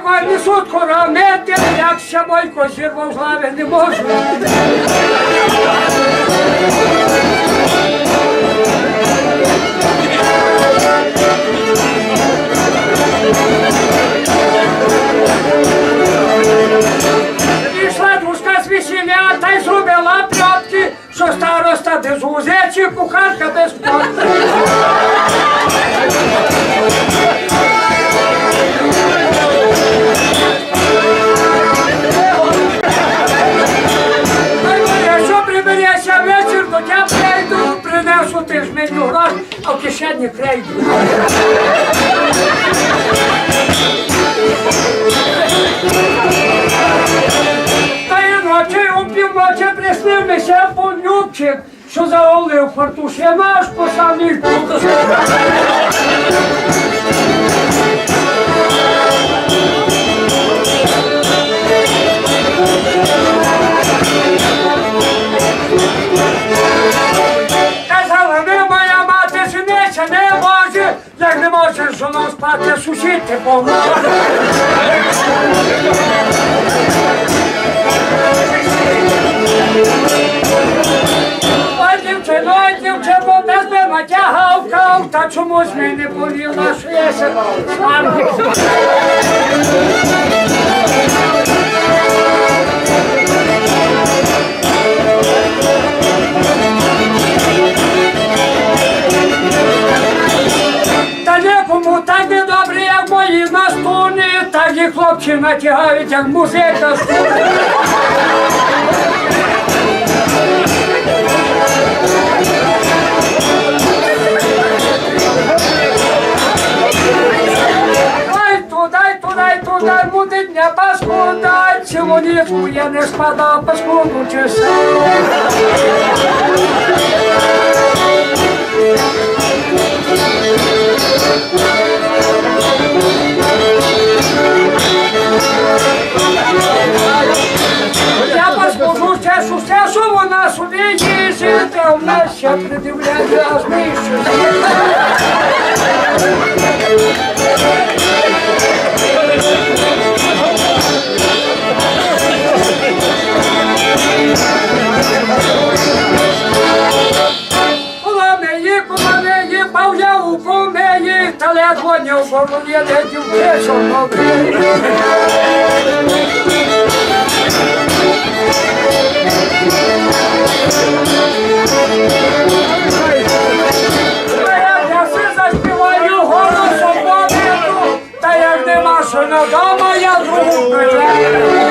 бойко, несуть коромити, як ще бойко зірвав з лави не можу. Пішла дружка що староста без узечі, кухарка без плотки. Принесу ти ж мені грош, а в кишені крейду. Та й ночі у півночі приснив ми ще полюбчик, що заолив фартуші наш по самій куточці. Казала як не нас спати, сусідки поможе. Ой, дівчино, ой, дівчино, без мене тягавкав, та чомусь мені не повіла, що я не добре, як мої настуни, так і хлопці натягають, як музика стуни. Ай, тудай, тудай, тудай, буде дня паскуда, цілу нічку я не спадав, паскуду чесав. Паскуду чешу, все, що вона собі їздить, а в нас ще придивляє аж нижче. Коломиї, коломиї, пав я у комеї, та ледво не в голові, де дівки, що нові. Та як нема що на дома, я другу прийду.